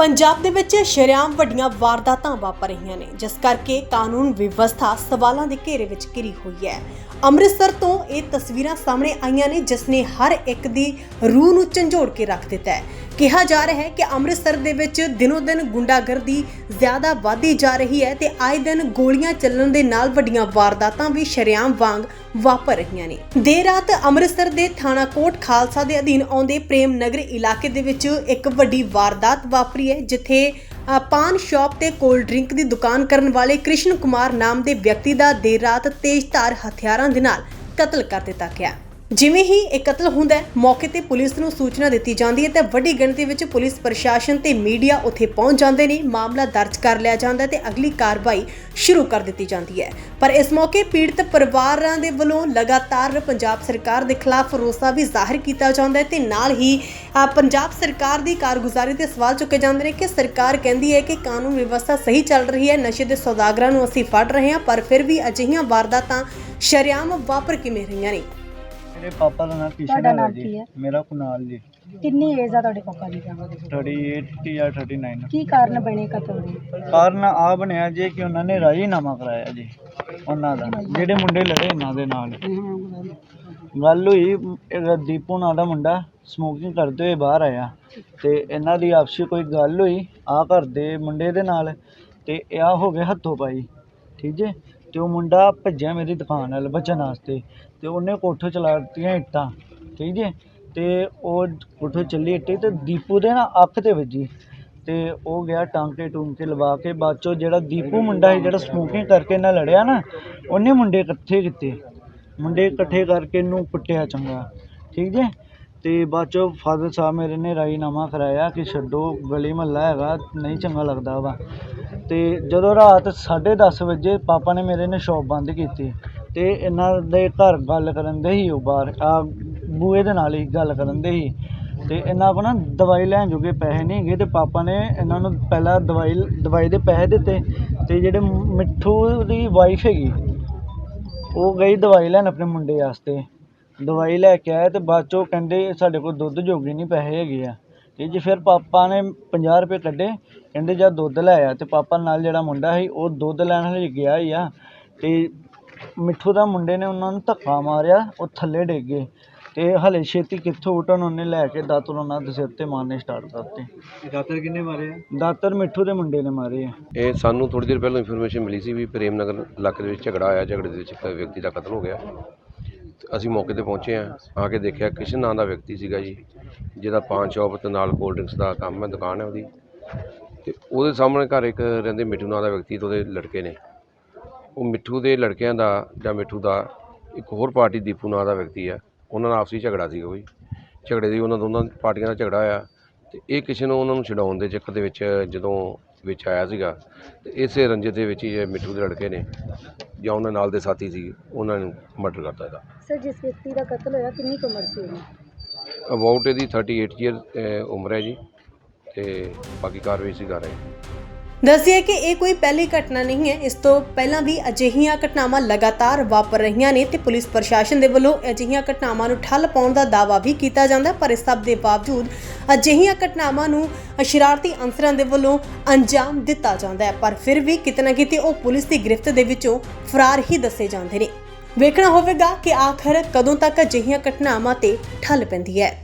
ਪੰਜਾਬ ਦੇ ਵਿੱਚ ਸ਼ਰੇਆਮ ਵੱਡੀਆਂ ਵਾਰਦਾਤਾਂ ਵਾਪਰ ਰਹੀਆਂ ਨੇ, ਜਿਸ ਕਰਕੇ ਕਾਨੂੰਨ ਵਿਵਸਥਾ ਸਵਾਲਾਂ ਦੇ ਘੇਰੇ ਵਿੱਚ ਘਿਰੀ ਹੋਈ ਹੈ। ਅੰਮ੍ਰਿਤਸਰ ਤੋਂ ਇਹ ਤਸਵੀਰਾਂ ਸਾਹਮਣੇ ਆਈਆਂ ਨੇ, ਜਿਸ ਨੇ ਹਰ ਇੱਕ ਦੀ ਰੂਹ ਨੂੰ ਝੰਜੋੜ ਕੇ ਰੱਖ ਦਿੱਤਾ ਹੈ। ਕਿਹਾ ਜਾ ਰਿਹਾ ਹੈ ਕਿ ਅੰਮ੍ਰਿਤਸਰ ਦੇ ਵਿੱਚ ਦਿਨੋ ਦਿਨ ਗੁੰਡਾਗਰਦੀ ਜ਼ਿਆਦਾ ਵਧਦੀ ਜਾ ਰਹੀ ਹੈ ਤੇ ਆਏ ਦਿਨ ਗੋਲੀਆਂ ਚੱਲਣ ਦੇ ਨਾਲ ਵੱਡੀਆਂ ਵਾਰਦਾਤਾਂ ਵੀ ਸ਼ਰੇਆਮ ਵਾਂਗ ਵਾਪਰ ਰਹੀਆਂ ਨੇ। ਦੇਰ ਰਾਤ ਅੰਮ੍ਰਿਤਸਰ ਦੇ ਥਾਣਾ ਕੋਟ ਖਾਲਸਾ ਦੇ ਅਧੀਨ ਆਉਂਦੇ ਪ੍ਰੇਮ ਨਗਰ ਇਲਾਕੇ ਦੇ ਵਿੱਚ ਇੱਕ ਵੱਡੀ ਵਾਰਦਾਤ ਵਾਪਰੀ ਹੈ, ਜਿੱਥੇ ਪਾਨ ਸ਼ਾਪ ਤੇ ਕੋਲਡ ਡਰਿੰਕ ਦੀ ਦੁਕਾਨ ਕਰਨ ਵਾਲੇ ਕ੍ਰਿਸ਼ਨ ਕੁਮਾਰ ਨਾਮ ਦੇ ਵਿਅਕਤੀ ਦਾ ਦੇਰ ਰਾਤ ਤੇਜ਼ਧਾਰ ਹਥਿਆਰਾਂ ਦੇ ਨਾਲ ਕਤਲ ਕਰ ਦਿੱਤਾ ਗਿਆ। ਜਿਵੇਂ ਹੀ ਇਹ ਕਤਲ ਹੁੰਦਾ ਹੈ, ਮੌਕੇ ਤੇ ਪੁਲਿਸ ਨੂੰ ਸੂਚਨਾ ਦਿੱਤੀ ਜਾਂਦੀ ਹੈ ਤੇ ਵੱਡੀ ਗਿਣਤੀ ਵਿੱਚ ਪੁਲਿਸ ਪ੍ਰਸ਼ਾਸਨ ਤੇ ਮੀਡੀਆ ਉੱਥੇ ਪਹੁੰਚ ਜਾਂਦੇ ਨੇ, ਮਾਮਲਾ ਦਰਜ ਕਰ ਲਿਆ ਜਾਂਦਾ ਹੈ ਤੇ ਅਗਲੀ ਕਾਰਵਾਈ ਸ਼ੁਰੂ ਕਰ ਦਿੱਤੀ ਜਾਂਦੀ ਹੈ। ਪਰ ਇਸ ਮੌਕੇ ਪੀੜਤ ਪਰਿਵਾਰਾਂ ਦੇ ਵੱਲੋਂ ਲਗਾਤਾਰ ਪੰਜਾਬ ਸਰਕਾਰ ਦੇ ਖਿਲਾਫ ਰੋਸਾ ਵੀ ਜ਼ਾਹਿਰ ਕੀਤਾ ਜਾਂਦਾ ਹੈ ਤੇ ਨਾਲ ਹੀ ਪੰਜਾਬ ਸਰਕਾਰ ਦੀ ਕਾਰਗੁਜ਼ਾਰੀ ਤੇ ਸਵਾਲ ਚੁੱਕੇ ਜਾਂਦੇ ਨੇ ਕਿ ਸਰਕਾਰ ਕਹਿੰਦੀ ਹੈ ਕਿ ਕਾਨੂੰਨ ਵਿਵਸਥਾ ਸਹੀ ਚੱਲ ਰਹੀ ਹੈ, ਨਸ਼ੇ ਦੇ ਸੌਦਾਗਰਾਂ ਨੂੰ ਅਸੀਂ ਫੜ ਰਹੇ ਹਾਂ, ਪਰ ਫਿਰ ਵੀ ਅਜਿਹੀਆਂ ਵਾਰਦਾਤਾਂ ਸ਼ਰੇਆਮ ਵਾਪਰ ਕਿਵੇਂ ਰਹੀਆਂ ਨੇ? ਮੇਰੇ ਪਾਪਾ ਦਾ ਨਾਮ ਕਿਸ਼ਨ ਤੁਹਾਡਾ ਹੈ ਨਾਮ ਜੀ। ਹੈ? ਮੇਰਾ ਕੁਨਾਲ ਜੀ। ਕਿੰਨੀ ਏਜ ਆ ਤੁਹਾਡੇ ਪਾਪਾ ਦੀ? 38 ਜਾਂ 39 ਕੀ ਕਾਰਨ ਬਣੇ ਕਤਲ ਦੇ ਕਾਰਨ ਆ ਬਣਿਆ ਜੀ ਕਿ ਉਹਨਾਂ ਨੇ ਰਾਜੀਨਾਮਾ ਕਰਾਇਆ ਜੀ ਉਹਨਾਂ ਦਾ। ਜਿਹੜੇ ਮੁੰਡੇ ਲੜੇ ਇਹਨਾਂ ਦੇ ਨਾਲ। ਗੱਲ ਹੋਈ ਇਹ ਦੀਪੂ ਨਾਂ ਦਾ ਮੁੰਡਾ ਸਮੋਕਿੰਗ ਕਰਦੇ ਹੋਏ ਬਾਹਰ ਆਇਆ। ਤੇ ਇਹਨਾਂ ਦੀ ਆਪਸੀ ਕੋਈ ਗੱਲ ਹੋਈ ਆ ਘਰ ਦੇ ਮੁੰਡੇ ਦੇ ਨਾਲ ਤੇ ਇਹ ਆ ਹੋ ਗਏ ਹੱਥੋਂ ਪਾਈ। ਠੀਕ ਜੇ? ਅਤੇ ਉਹ ਮੁੰਡਾ ਭੱਜਿਆ ਮੇਰੀ ਦੁਕਾਨ ਵੱਲ ਬਚਣ ਵਾਸਤੇ ਅਤੇ ਉਹਨੇ ਕੋਠੇ ਚਲਾ ਦਿੱਤੀਆਂ ਇੱਟਾਂ, ਠੀਕ ਜੇ? ਅਤੇ ਉਹ ਕੋਠੇ ਚੱਲੀ ਇੱਟ ਅਤੇ ਦੀਪੂ ਦੇ ਨਾ ਅੱਖ ਤੇ ਵੱਜੀ ਅਤੇ ਉਹ ਗਿਆ ਟਾਂਕੇ ਟੂੰਕੇ ਲਵਾ ਕੇ, ਬਾਅਦ ਚੋਂ ਜਿਹੜਾ ਦੀਪੂ ਮੁੰਡਾ ਸੀ, ਜਿਹੜਾ ਸਮੋਕਿੰਗ ਕਰਕੇ ਨਾਲ ਲੜਿਆ ਨਾ, ਉਹਨੇ ਮੁੰਡੇ ਇਕੱਠੇ ਕੀਤੇ। ਮੁੰਡੇ ਇਕੱਠੇ ਕਰਕੇ ਇਹਨੂੰ ਕੁੱਟਿਆ ਚੰਗਾ, ਠੀਕ ਜੇ? ਅਤੇ ਬਾਅਦ ਚੋਂ ਫਾਦਰ ਸਾਹਿਬ ਮੇਰੇ ਨੇ ਰਾਜੀਨਾਮਾ ਕਰਾਇਆ ਕਿ ਛੱਡੋ, ਗਲੀ ਮਹੱਲਾ ਹੈਗਾ, ਨਹੀਂ ਚੰਗਾ ਲੱਗਦਾ ਵਾ। ਅਤੇ ਜਦੋਂ ਰਾਤ ਸਾਢੇ ਦਸ ਵਜੇ ਪਾਪਾ ਨੇ ਮੇਰੇ ਨੇ ਸ਼ੋਪ ਬੰਦ ਕੀਤੀ ਅਤੇ ਇਹਨਾਂ ਦੇ ਘਰ ਗੱਲ ਕਰਨ ਦੇ ਹੀ ਉਹ ਬਾਹਰ, ਆ ਬੂਹੇ ਦੇ ਨਾਲ ਹੀ ਗੱਲ ਕਰਨ ਦੇ ਹੀ। ਅਤੇ ਇਹਨਾਂ ਕੋਲ ਨਾ ਦਵਾਈ ਲੈਣ ਜੋਗੇ ਪੈਸੇ ਨਹੀਂ ਹੈਗੇ ਅਤੇ ਪਾਪਾ ਨੇ ਇਹਨਾਂ ਨੂੰ ਪਹਿਲਾਂ ਦਵਾਈ ਦਵਾਈ ਦੇ ਪੈਸੇ ਦਿੱਤੇ ਅਤੇ ਜਿਹੜੇ ਮਿੱਠੂ ਦੀ ਵਾਈਫ ਹੈਗੀ, ਉਹ ਗਈ ਦਵਾਈ ਲੈਣ ਆਪਣੇ ਮੁੰਡੇ ਵਾਸਤੇ। ਦਵਾਈ ਲੈ ਕੇ ਆਏ ਅਤੇ ਬਾਅਦ ਚੋਂ ਕਹਿੰਦੇ ਸਾਡੇ ਕੋਲ ਦੁੱਧ ਜੋਗੇ ਨਹੀਂ ਪੈਸੇ ਹੈਗੇ ਆ। ਤੇ ਜੀ ਫਿਰ ਪਾਪਾ ਨੇ 50 ਰੁਪਏ ਕੱਢੇ ਕਹਿੰਦੇ ਜਾ ਦੁੱਧ ਲੈ ਆ ਤੇ ਪਾਪਾ ਨਾਲ ਜਿਹੜਾ ਮੁੰਡਾ ਸੀ ਉਹ ਦੁੱਧ ਲੈਣ ਲਈ ਗਿਆ ਹੀ ਆ ਤੇ ਮਿੱਠੂ ਦਾ ਮੁੰਡੇ ਨੇ ਉਹਨਾਂ ਨੂੰ ਧੱਕਾ ਮਾਰਿਆ ਉਹ ਥੱਲੇ ਡਿੱਗ ਗਏ ਤੇ ਹਲੇ ਛੇਤੀ ਕਿੱਥੋਂ ਉਠਣ ਉਹਨੇ ਲੈ ਕੇ ਦਾਤਰ ਉਹਨਾਂ ਦੇ ਸਿਰ ਤੇ ਮਾਰਨੇ ਸਟਾਰਟ ਕਰਤੇ। ਦਾਤਰ ਕਿੰਨੇ ਮਾਰੇ ਆ? ਦਾਤਰ ਮਿੱਠੂ ਦੇ ਮੁੰਡੇ ਨੇ ਮਾਰੇ ਆ। ਇਹ ਸਾਨੂੰ ਥੋੜੀ ਦੇਰ ਪਹਿਲਾਂ ਇਨਫੋਰਮੇਸ਼ਨ ਮਿਲੀ ਸੀ ਵੀ ਪ੍ਰੇਮ ਨਗਰ ਇਲਾਕੇ ਦੇ ਵਿੱਚ ਝਗੜਾ ਆਇਆ ਝਗੜੇ ਦੇ ਵਿੱਚ ਇੱਕ ਵਿਅਕਤੀ ਦਾ ਕਤਲ ਹੋ ਗਿਆ। ਅਸੀਂ ਮੌਕੇ ਤੇ ਪਹੁੰਚੇ ਆ ਆ ਕੇ ਦੇਖਿਆ ਕਿਸ਼ਨ ਨਾਂ ਦਾ ਵਿਅਕਤੀ ਸੀਗਾ ਜੀ, ਜਿਹਦਾ ਪਾਨ ਸ਼ਾਪ ਤੇ ਨਾਲ ਕੋਲਡ ਡਰਿੰਕਸ ਦਾ ਕੰਮ ਹੈ, ਦੁਕਾਨ ਹੈ ਉਹਦੀ। ਤੇ ਉਹਦੇ ਸਾਹਮਣੇ ਘਰ ਇੱਕ ਰਹਿੰਦੇ ਮਿੱਠੂ ਨਾਂ ਦਾ ਵਿਅਕਤੀ ਤੇ ਉਹਦੇ ਲੜਕੇ ਨੇ। ਉਹ ਮਿੱਠੂ ਦੇ ਲੜਕਿਆਂ ਦਾ ਜਾਂ ਮਿੱਠੂ ਦਾ ਇੱਕ ਹੋਰ ਪਾਰਟੀ ਦੀਪੂ ਨਾਂ ਦਾ ਵਿਅਕਤੀ ਆ ਉਹਨਾਂ ਨਾਲ ਆਪਸੀ ਝਗੜਾ ਸੀਗਾ ਕੋਈ। ਝਗੜੇ ਦੀ ਉਹਨਾਂ ਦੋਨਾਂ ਪਾਰਟੀਆਂ ਦਾ ਝਗੜਾ ਹੋਇਆ। ਤੇ ਇਹ ਕਿਸੇ ਨੂੰ ਉਹਨਾਂ ਨੂੰ ਛਡਾਉਣ ਦੇ ਚੱਕਰ ਦੇ ਵਿੱਚ ਜਦੋਂ ਵਿੱਚ ਆਇਆ ਸੀਗਾ ਤੇ ਇਸੇ ਰੰਜਿਤ ਦੇ ਵਿੱਚ ਹੀ ਇਹ ਮਿੱਠੂ ਦੇ ਲੜਕੇ ਨੇ ਜਾਂ ਉਹਨਾਂ ਨਾਲ ਦੇ ਸਾਥੀ ਸੀ ਉਹਨਾਂ ਨੂੰ ਮਰਡਰ ਕਰਤਾ ਇਹਦਾ। ਸਰ ਜਿਸ ਵਿਅਕਤੀ ਦਾ ਕਤਲ ਹੋਇਆ ਕਿੰਨੀ ਕੁ ਉਮਰ ਸੀ ਉਹਦੀ? ਅਬਾਊਟ ਇਹਦੀ 38 ਈਅਰ ਉਮਰ ਹੈ ਜੀ ਤੇ ਬਾਕੀ ਕਾਰਵਾਈ ਸੀ ਕਰ ਰਹੇ ਦੱਸਿਆ ਕਿ ਇਹ ਕੋਈ ਪਹਿਲੀ ਘਟਨਾ ਨਹੀਂ ਹੈ। ਇਸ ਤੋਂ ਪਹਿਲਾਂ ਵੀ ਅਜਿਹੀਆਂ ਘਟਨਾਵਾਂ ਲਗਾਤਾਰ ਵਾਪਰ ਰਹੀਆਂ ਨੇ ਤੇ ਪੁਲਿਸ ਪ੍ਰਸ਼ਾਸਨ ਦੇ ਵੱਲੋਂ ਅਜਿਹੀਆਂ ਘਟਨਾਵਾਂ ਨੂੰ ਠੱਲ ਪਾਉਣ ਦਾ ਦਾਅਵਾ ਵੀ ਕੀਤਾ ਜਾਂਦਾ ਹੈ, ਪਰ ਇਸ ਸਭ ਦੇ ਬਾਵਜੂਦ ਅਜਿਹੀਆਂ ਘਟਨਾਵਾਂ ਨੂੰ ਸ਼ਰਾਰਤੀ ਅੰਸਰਾਂ ਦੇ ਵੱਲੋਂ ਅੰਜਾਮ ਦਿੱਤਾ ਜਾਂਦਾ ਹੈ। ਪਰ ਫਿਰ ਵੀ ਕਿਤੇ ਨਾ ਕਿਤੇ ਉਹ ਪੁਲਿਸ ਦੀ ਗ੍ਰਿਫਤ ਦੇ ਵਿੱਚੋਂ ਫਰਾਰ ਹੀ ਦੱਸੇ ਜਾਂਦੇ ਨੇ। ਵੇਖਣਾ ਹੋਵੇਗਾ ਕਿ ਆਖਰ ਕਦੋਂ ਤੱਕ ਅਜਿਹੀਆਂ ਘਟਨਾਵਾਂ ਤੇ ਠੱਲ ਪੈਂਦੀ ਹੈ।